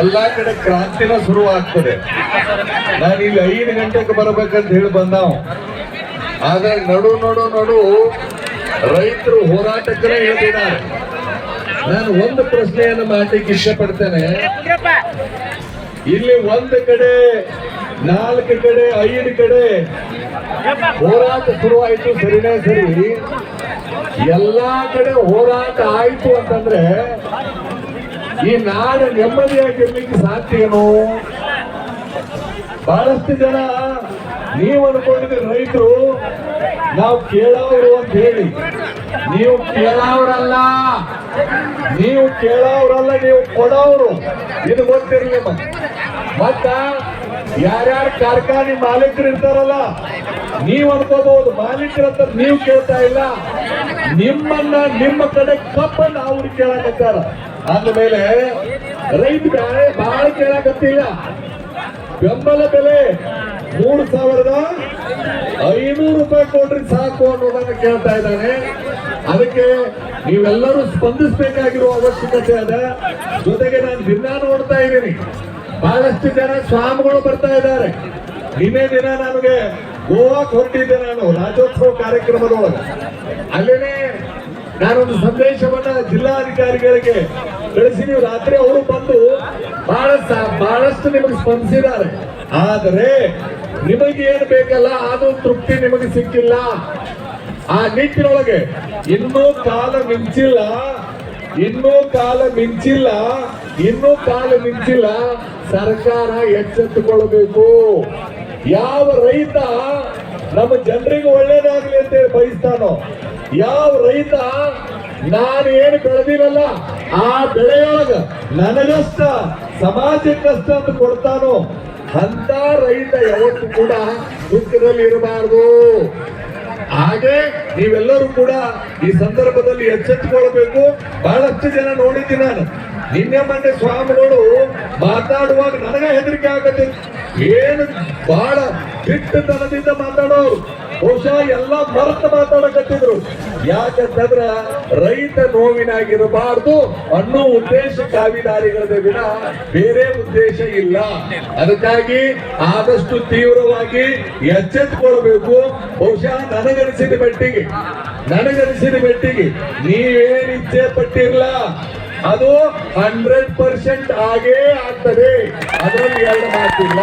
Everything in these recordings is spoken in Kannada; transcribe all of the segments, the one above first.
ಎಲ್ಲಾ ಕಡೆ ಕ್ರಾಂತಿನ ಶುರು ಆಗ್ತದೆ ನಾನು ಇಲ್ಲಿ ಐದು ಗಂಟೆಗೆ ಬರ್ಬೇಕಂತ ಹೇಳಿ ಬಂದಾವ್. ಆದ್ರೆ ನಡು ನಡು ನಡು ರೈತರು ಹೋರಾಟಕ್ಕೆ ಹೇಳ್ತಿದ್ದಾರೆ ನಾನು ಒಂದು ಪ್ರಶ್ನೆಯನ್ನು ಮಾಡ್ಲಿಕ್ಕೆ ಇಷ್ಟಪಡ್ತೇನೆ. ಇಲ್ಲಿ ಒಂದು ಕಡೆ, ನಾಲ್ಕು ಕಡೆ, ಐದು ಕಡೆ ಹೋರಾಟ ಶುರುವಾಯಿತು, ಸರಿನೇ ಸರಿ. ಎಲ್ಲಾ ಕಡೆ ಹೋರಾಟ ಆಯ್ತು ಅಂತಂದ್ರೆ ಈ ನಾಡು ನೆಮ್ಮದಿಯಾಗಿರ್ಲಿಕ್ಕೆ ಸಾಧ್ಯ ಏನು? ಬಹಳಷ್ಟು ಜನ ನೀವು ಅನ್ಕೊಂಡಿದ್ರೆ ರೈತರು ನಾವು ಕೇಳೋರು ಅಂತ ಹೇಳಿ. ನೀವು ಕೇಳೋರಲ್ಲ. ನೀವು ಕೇಳೋರಲ್ಲ, ನೀವು ಕೊಡೋರು. ಇದು ಗೊತ್ತಿರಲಿ ಮತ್ತ ಯಾರ್ಯಾರ ಕಾರ್ಖಾನೆ ಮಾಲೀಕರು ಇರ್ತಾರಲ್ಲ, ನೀವು ಅನ್ಕೋಬಹುದು. ಮಾಲೀಕರ ಹತ್ರ ನೀವು ಕೇಳ್ತಾ ಇಲ್ಲ. ನಿಮ್ಮನ್ನ ನಿಮ್ಮ ಕಡೆ ಕಪ್ಪನ್ನ ಅವ್ರು ಕೇಳಕತ್ತಾರ. ಅಂದ್ಮೇಲೆ ರೈತ ಬಹಳ ಕೇಳಕತ್ತಿಲ್ಲ. ಬೆಂಬಲ ಬೆಲೆ ಮೂರು ಸಾವಿರದ ಐನೂರು ರೂಪಾಯಿ ಕೊಟ್ರಿ ಸಾಕು ಅನ್ನೋದನ್ನ ಕೇಳ್ತಾ ಇದ್ದಾನೆ. ಅದಕ್ಕೆ ನೀವೆಲ್ಲರೂ ಸ್ಪಂದಿಸಬೇಕಾಗಿರುವ ಅವಶ್ಯಕತೆ ಅದ. ಜೊತೆಗೆ ನಾನು ದಿನ ನೋಡ್ತಾ ಇದ್ದೀನಿ. ಬಹಳಷ್ಟು ಜನ ಸ್ವಾಮಿಗಳು ಬರ್ತಾ ಇದ್ದಾರೆ. ನಿನ್ನೆ ದಿನ ನಮಗೆ ಗೋವಾಕ್ ಹೊರಟಿದ್ದೆ ನಾನು ರಾಜ್ಯೋತ್ಸವ ಕಾರ್ಯಕ್ರಮದೊಳಗೆ. ಅಲ್ಲೇನೆ ನಾನೊಂದು ಸಂದೇಶವನ್ನ ಜಿಲ್ಲಾಧಿಕಾರಿಗಳಿಗೆ ಕಳಿಸಿ, ನೀವು ರಾತ್ರಿ ಅವರು ಬಂದು ಬಹಳ ಬಹಳಷ್ಟು ನಿಮಗೆ ಸ್ಪಂದಿಸಿದ್ದಾರೆ. ಆದರೆ ನಿಮಗೆ ಏನು ಬೇಕಲ್ಲ, ಅದು ತೃಪ್ತಿ ನಿಮಗೆ ಸಿಕ್ಕಿಲ್ಲ. ಆ ನಿಟ್ಟಿನೊಳಗೆ ಇನ್ನೂ ಕಾಲ ಮಿಂಚಿಲ್ಲ, ಇನ್ನೂ ಕಾಲ ಮಿಂಚಿಲ್ಲ, ಇನ್ನೂ ಕಾಲ ಮಿಂಚಿಲ್ಲ, ಸರ್ಕಾರ ಎಚ್ಚೆತ್ತುಕೊಳ್ಳಬೇಕು. ಯಾವ ರೈತ ನಮ್ಮ ಜನರಿಗೆ ಒಳ್ಳೇದಾಗ್ಲಿ ಅಂತ ಬಯಸ್ತಾನೋ ಯಾವ ರೈತ ನಾನು ಏನು ಬೆಳೆದಿರಲ್ಲ, ಆ ಬೆಳೆಯೊಳಗ ನನಗಷ್ಟ ಸಮಾಜಕ್ಕಷ್ಟ ಅಂತ ಕೊಡ್ತಾನೋ ಅಂತ ರೈತ ಯಾವತ್ತು ಕೂಡ ದುಃಖದಲ್ಲಿ ಇರಬಾರದು. ಹಾಗೆ ನೀವೆಲ್ಲರೂ ಕೂಡ ಈ ಸಂದರ್ಭದಲ್ಲಿ ಎಚ್ಚೆತ್ತುಕೊಳ್ಬೇಕು. ಬಹಳಷ್ಟು ಜನ ನೋಡಿದ್ದೀನಿ ನಾನು. ನಿನ್ನೆ ಮೊನ್ನೆ ಸ್ವಾಮಿಗಳು ಮಾತಾಡುವಾಗ ನನಗ ಹೆದರಿಕೆ ಆಗತ್ತೆ. ಏನು ಬಹಳ ದಿಟ್ಟತನದಿಂದ ಮಾತಾಡೋರು. ಬಹುಶಃ ಎಲ್ಲ ಮರೆತು ಮಾತಾಡಕತ್ತಿದ್ರು. ಯಾಕಂತಂದ್ರ ರೈತ ನೋವಿನಾಗಿರಬಾರ್ದು ಅನ್ನೋ ಉದ್ದೇಶ ಕಾವಿದಾರಿಗಳದ ವಿನ ಬೇರೆ ಉದ್ದೇಶ ಇಲ್ಲ. ಅದಕ್ಕಾಗಿ ಆದಷ್ಟು ತೀವ್ರವಾಗಿ ಎಚ್ಚೆತ್ತುಕೊಳ್ಬೇಕು. ಬಹುಶಃ ನನಗನಿಸಿದ ಮಟ್ಟಿಗೆ ನನಗನಿಸಿದ ಮಟ್ಟಿಗೆ ನೀವೇನ್ ಇಚ್ಛೆ ಪಟ್ಟಿರಲ್ಲ ಅದು ಹಂಡ್ರೆಡ್ ಪರ್ಸೆಂಟ್ ಆಗೇ ಆಗ್ತದೆ. ಅದರಲ್ಲಿ ಎರಡು ಮಾತಿಲ್ಲ.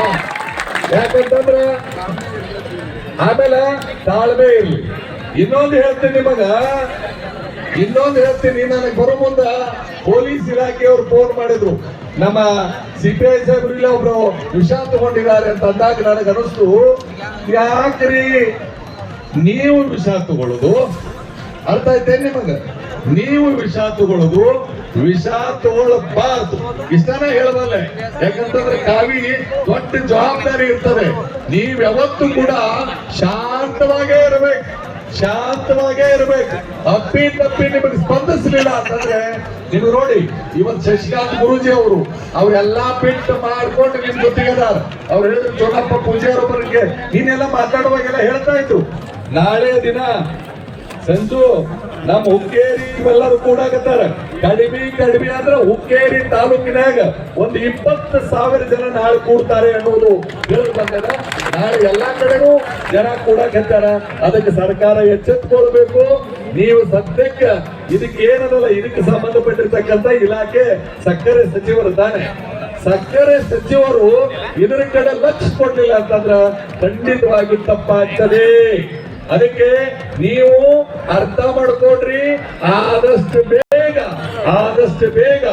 ಯಾಕಂತಂದ್ರ ಆಮೇಲೆ ತಾಳ್ಮೆ ಇರ್ಲಿ ಇನ್ನೊಂದು ಹೇಳ್ತೀನಿ ನಿಮಗ. ಇನ್ನೊಂದು ಹೇಳ್ತೀನಿ, ನನಗೆ ಬರೋ ಮುಂದ ಪೊಲೀಸ್ ಇಲಾಖೆಯವರು ಫೋನ್ ಮಾಡಿದ್ರು. ನಮ್ಮ ಸಿ ಪಿ ಐ ಸಾಹೇಬ್ರು ಇಲ್ಲ, ಒಬ್ರು ವಿಷ ತಗೊಂಡಿದ್ದಾರೆ ಅಂತ ಅಂದಾಗ ನನಗೆ ಅನಿಸ್ತು ಯಾಕ್ರಿ? ನೀವು ವಿಷ ತಗೊಳ್ಳೋದು ಅರ್ಥ ಆಯ್ತೇ ನಿಮಗ? ನೀವು ವಿಷ ತಗೊಳ್ಳೋದು ವಿಷ ತಗೊಳ್ಬಾರ್ದು ಇಷ್ಟನ ಹೇಳಬಲ್ಲೆ. ಯಾಕಂತಂದ್ರೆ ಕಾವಿ ದೊಡ್ಡ ಜವಾಬ್ದಾರಿ ಇರ್ತದೆ. ನೀವ್ ಯಾವತ್ತೂ ಕೂಡ ಶಾಂತವಾಗೇ ಇರಬೇಕು. ಶಾಂತವಾಗೇ ಇರಬೇಕು. ಅಪ್ಪಿ ತಪ್ಪಿ ನಿಮಗೆ ಸ್ಪಂದಿಸಲಿಲ್ಲ ಅಂತಂದ್ರೆ ನೀವು ನೋಡಿ, ಇವತ್ತು ಶಶಿಕಾಂತ್ ಗುರುಜಿ ಅವರು ಅವ್ರೆಲ್ಲಾ ಪಿಟ್ ಮಾಡ್ಕೊಂಡು ನಿಮ್ ಜೊತೆಗೆ ಅವ್ರು ಹೇಳಿದ್ರು, ಚೋನಪ್ಪ ಪೂಜೆಯವರೊಬ್ಬರಿಗೆ ನೀನೆಲ್ಲ ಮಾತಾಡುವಾಗೆಲ್ಲ ಹೇಳ್ತಾ ಇತ್ತು ನಾಳೆ ದಿನ ಸಂಜು ನಮ್ಮ ಹುಕ್ಕೇರಿ ಇವೆಲ್ಲರೂ ಕೂಡಾಕತ್ತಾರ ಕಡಿಮೆ ಕಡಿಮೆ ಅಂದ್ರೆ ಹುಕ್ಕೇರಿ ತಾಲೂಕಿನಾಗ ಒಂದು ಇಪ್ಪತ್ತು ಸಾವಿರ ಜನ ನಾಳೆ ಕೂಡ್ತಾರೆ ಅನ್ನೋದು ಹೇಳಿ ಬಂದ ನಾಳೆ ಎಲ್ಲಾ ಕಡೆಗೂ ಜನ ಕೂಡಾಕತ್ತಾರ ಅದಕ್ಕೆ ಸರ್ಕಾರ ಎಚ್ಚೆತ್ಕೊಳ್ಬೇಕು. ನೀವು ಸದ್ಯಕ್ಕೆ ಇದಕ್ಕೆ ಏನದಲ್ಲ, ಇದಕ್ಕೆ ಸಂಬಂಧಪಟ್ಟಿರ್ತಕ್ಕಂಥ ಇಲಾಖೆ ಸಕ್ಕರೆ ಸಚಿವರು ತಾನೆ. ಸಕ್ಕರೆ ಸಚಿವರು ಇದರ ಕಡೆ ಲಕ್ಷ ಕೊಡ್ಲಿಲ್ಲ ಅಂತಂದ್ರ ಖಂಡಿತವಾಗಿ ತಪ್ಪಾಗ್ತದೆ. ಅದಕ್ಕೆ ನೀವು ಅರ್ಥ ಮಾಡ್ಕೊಡ್ರಿ, ಆದಷ್ಟು ಆದಷ್ಟು ಬೇಗ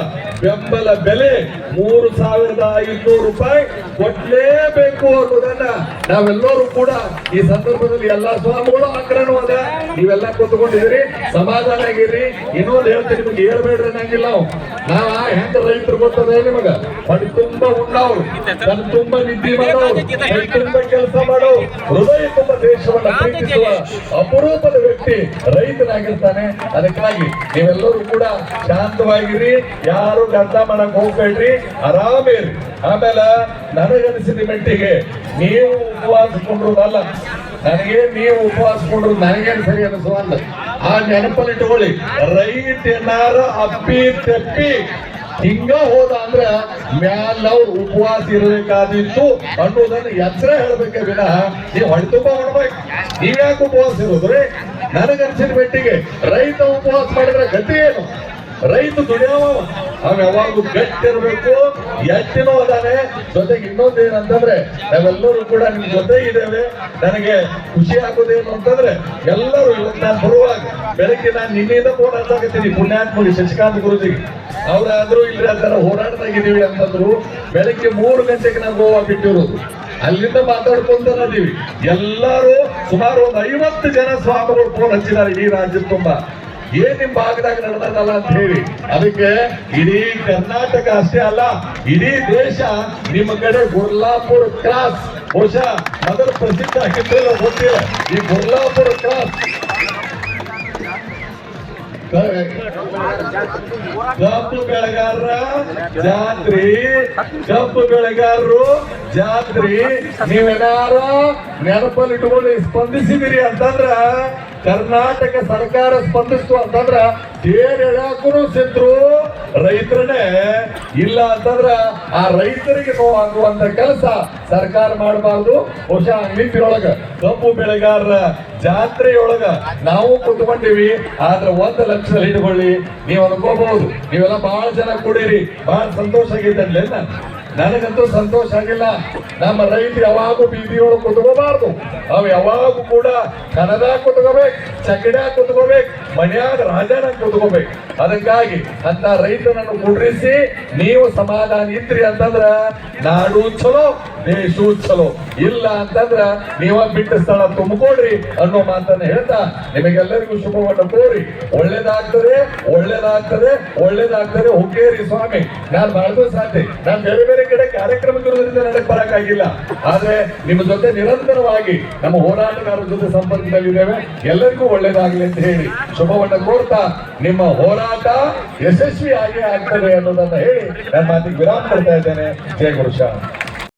ಬೆಂಬಲ ಬೆಲೆ ಮೂರು ಸಾವಿರದ ಐನೂರು ರೂಪಾಯಿ ಕೊಡ್ಲೇಬೇಕು ಅನ್ನೋದನ್ನ ನಾವೆಲ್ಲರೂ ಕೂಡ ಈ ಸಂದರ್ಭದಲ್ಲಿ ಎಲ್ಲಾ ಸ್ವಾಮಿಗಳು ಅದ ನೀವೆಲ್ಲ ಕೂತ್ಕೊಂಡಿದ್ರಿ ಸಮಾಧಾನ ಆಗಿರಿ. ಇನ್ನೊಂದು ಹೇಳ್ತೀನಿ, ನಿಮ್ಗೆ ಹೇಳ್ಬೇಡ್ರಿ ನಂಗಿಲ್ಲ ನಾವು ನಾವ ಹೆಂಗ ರೈತರು ಗೊತ್ತದ ನಿಮಗ? ಬಡ್ಡಿ ತುಂಬಾ ಕಣ್ ತುಂಬಾ ನಿದ್ದೆ ತುಂಬಾ ಕೆಲಸ ಮಾಡೋ ಹೃದಯ ತುಂಬಾ ದೇಶವನ್ನ ಅಪರೂಪದ ವ್ಯಕ್ತಿ, ರೈತನಾಗಿರ್ತಾನೆ. ಅದಕ್ಕಾಗಿ ನೀವೆಲ್ಲರೂ ಕೂಡ ಶಾಂತವಾಗಿರಿ, ಯಾರು ಗಂಧ ಮಾಡಕ್ ಹೋಗ್ಬೇಡ್ರಿ ಆರಾಮೇರಿ ಆಮೇಲೆ ನನಗನಿಸಿದ ಮಟ್ಟಿಗೆ, ನೀವು ಉಪವಾಸಕೊಂಡ್ರದಲ್ಲ, ನನಗೆ ನೀವು ಉಪವಾಸಕೊಂಡ್ರು ನನಗೇನು ಸರಿ ಅನಿಸುವಲ್ಲ ಆ ನೆನಪಲ್ಲಿ ಇಟ್ಕೊಳ್ಳಿ ರೈತನಾರ ಅಪ್ಪಿ ತೆಪ್ಪಿ. ಹಿಂಗ ಹೋದ ಅಂದ್ರ ಮ್ಯಾಲ ನಾವು ಉಪವಾಸ ಇರಬೇಕಾದಿತ್ತು. ಅನ್ನೋದನ್ನ ಎಚ್ಚರ ಹೇಳ್ಬೇಕೆ ವಿನಃ ನೀವು ಹೊಟ್ಟೆ ತುಂಬ ಮಾಡ್ಬೇಕು ನೀವ್ಯಾಕೆ ಉಪವಾಸ ಇರೋದ್ರಿ ನನಗನ್ಸಿದ ಬೆಟ್ಟಿಗೆ ರೈತ ಉಪವಾಸ ಮಾಡಿದ್ರೆ ಗತಿ ಏನು? ರೈತ ದುಡಿಯವ ಅವ್ ಯಾವಾಗೂ ಗಟ್ಟಿ ಇರಬೇಕು ಎಟ್ಟಿನೂ ಅದಾನೆ ಜೊತೆಗೆ ಇನ್ನೊಂದು ಏನಂತಂದ್ರೆ, ನಾವೆಲ್ಲರೂ ಕೂಡ ನಿಮ್ ಜೊತೆ ಇದ್ದೇವೆ. ನನಗೆ ಖುಷಿ ಆಗೋದೇನು ಅಂತಂದ್ರೆ, ಎಲ್ಲರೂ ಇವತ್ತು ನಾನು ಬರುವಾಗ ಬೆಳಗ್ಗೆ ನಾನು ನಿನ್ನೆಯಿಂದ ಫೋನ್ ಹಚ್ಚಾಕತ್ತೀನಿ ಶಶಿಕಾಂತ್ ಗುರುಜಿಗೆ. ಅವರಾದ್ರೂ ಇಲ್ಲಿ ತರ ಹೋರಾಟದಾಗಿದ್ದೀವಿ ಅಂತಂದ್ರು, ಬೆಳಗ್ಗೆ ಮೂರು ಗಂಟೆಗೆ ನಾವು ಗೋವಾ ಬಿಟ್ಟಿರೋದು. ಅಲ್ಲಿಂದ ಮಾತಾಡ್ಕೊಂತ ಅದೀವಿ ಎಲ್ಲರೂ ಸುಮಾರು ಒಂದು ಐವತ್ತು ಜನ ಸ್ವಾಮಿಗಳು ಫೋನ್ ಹಚ್ಚಿದ್ದಾರೆ ಈ ರಾಜ್ಯದ ತುಂಬಾ. ಏನ್ ನಿಮ್ ಭಾಗದಾಗ ನಡೆದಲ್ಲ ಅಂತ ಹೇಳಿ. ಅದಕ್ಕೆ ಇಡೀ ಕರ್ನಾಟಕ ಅಷ್ಟೇ ಅಲ್ಲ, ಇಡೀ ದೇಶ ನಿಮ್ಮ ಕಡೆ ಗುರ್ಲಾಪುರ್ ಕ್ರಾಸ್. ಬಹುಶಃ ಮೊದಲು ಪ್ರಸಿದ್ಧ ಆಗಿದ್ದಲ್ಲ ಗೊತ್ತಿಲ್ಲ ಈ ಗುರ್ಲಾಪುರ್ ಕ್ರಾಸ್. ಕಬ್ಬು ಬೆಳೆಗಾರರ ಜಾತ್ರಿ ಕಬ್ಬು ಬೆಳೆಗಾರರು ಜಾತ್ರಿ, ನೀವೇನಾರ ನೆನಪಲ್ಲಿ ಇಟ್ಕೊಂಡು ಸ್ಪಂದಿಸಿದಿರಿ ಅಂತಂದ್ರ ಕರ್ನಾಟಕ ಸರ್ಕಾರ ಸ್ಪಂದಿಸ್ತು ಅಂತಂದ್ರ ತೇರ್ ಹೇಳಕ್ಕೂ ಸಿದ್ರು ರೈತರನ್ನೇ ಇಲ್ಲ ಅಂತಂದ್ರ ಆ ರೈತರಿಗೆ ನೋವಾಗುವಂತ ಕೆಲಸ ಸರ್ಕಾರ ಮಾಡಬಾರ್ದು. ಬಹುಶಃ ನಿಂತಿರೊಳಗ ಕಬ್ಬು ಬೆಳೆಗಾರರ ಜಾತ್ರೆಯೊಳಗ ನಾವು ಕುತ್ಕೊಂಡಿವಿ. ಆದ್ರೆ ಒಂದು ಲಕ್ಷದಲ್ಲಿ ಇಟ್ಕೊಳ್ಳಿ. ನೀವು ಅನ್ಕೋಬಹುದು. ನೀವೆಲ್ಲ ಬಹಳ ಜನ ಕೂಡಿರಿ. ಬಹಳ ಸಂತೋಷ ಆಗೈತೆ ನನಗಂತೂ ಸಂತೋಷ ಆಗಿಲ್ಲ. ನಮ್ಮ ರೈತ ಯಾವಾಗೂ ಬೀದಿಯೊಳಗೆ ಕುತ್ಕೋಬಾರ್ದು. ಅವು ಯಾವಾಗೂ ಕೂಡ ಕನದ ಕುತ್ಕೋಬೇಕು ಚಕಡ್ಯಾಗ ಕುತ್ಕೋಬೇಕು, ಮನ್ಯಾಗ ರಾಜನ ಕುತ್ಕೋಬೇಕು. ಅದಕ್ಕಾಗಿ ಅಂತ ರೈತನನ್ನು ಕುಡ್ರಿಸಿ, ನೀವು ಸಮಾಧಾನ ಇದ್ರಿ ಅಂತಂದ್ರ ನಾಡು ಚಲೋ. ದೇಶೂ ಚಲೋ ಇಲ್ಲ ಅಂತಂದ್ರ ನೀವ ಬಿಟ್ಟ ಸ್ಥಳ ತುಂಬಿಕೊಡ್ರಿ ಅನ್ನೋ ಮಾತನ್ನ ಹೇಳ್ತಾ ನಿಮಗೆಲ್ಲರಿಗೂ ಶುಭವನ್ನ ಕೋರಿ. ಒಳ್ಳೇದಾಗ್ತದೆ ಒಳ್ಳೇದಾಗ್ತದೆ ಒಳ್ಳೇದಾಗ್ತದೆ. ಹುಕ್ಕೇರಿ ಸ್ವಾಮಿ, ನಾನು ಮಾಡಿದ್ರು ಸಾಧ್ಯ ನಾನು ಬೇರೆ ಬೇರೆ ಕಡೆ ಕಾರ್ಯಕ್ರಮಗಳಿಂದ ಇರೋದ್ರಿಂದ ನನಗೆ ಬರಕ್ಕಾಗಿಲ್ಲ. ಆದ್ರೆ ನಿಮ್ಮ ಜೊತೆ ನಿರಂತರವಾಗಿ ನಮ್ಮ ಹೋರಾಟಗಾರರ ಜೊತೆ ಸಂಪರ್ಕದಲ್ಲಿದ್ದೇವೆ. ಎಲ್ಲರಿಗೂ ಒಳ್ಳೇದಾಗಲಿ ಅಂತ ಹೇಳಿ ಶುಭವನ್ನ ಕೋರ್ತಾ ನಿಮ್ಮ ಹೋರಾಟ ಯಶಸ್ವಿ ಆಗೇ ಆಗ್ತದೆ ಅನ್ನೋದನ್ನ ಹೇಳಿ ನನ್ನ ಮಾತಿಗೆ ವಿರಾಮ ಕೊಡ್ತಾ ಇದ್ದೇನೆ. ಜಯ ಗುರುಶಾ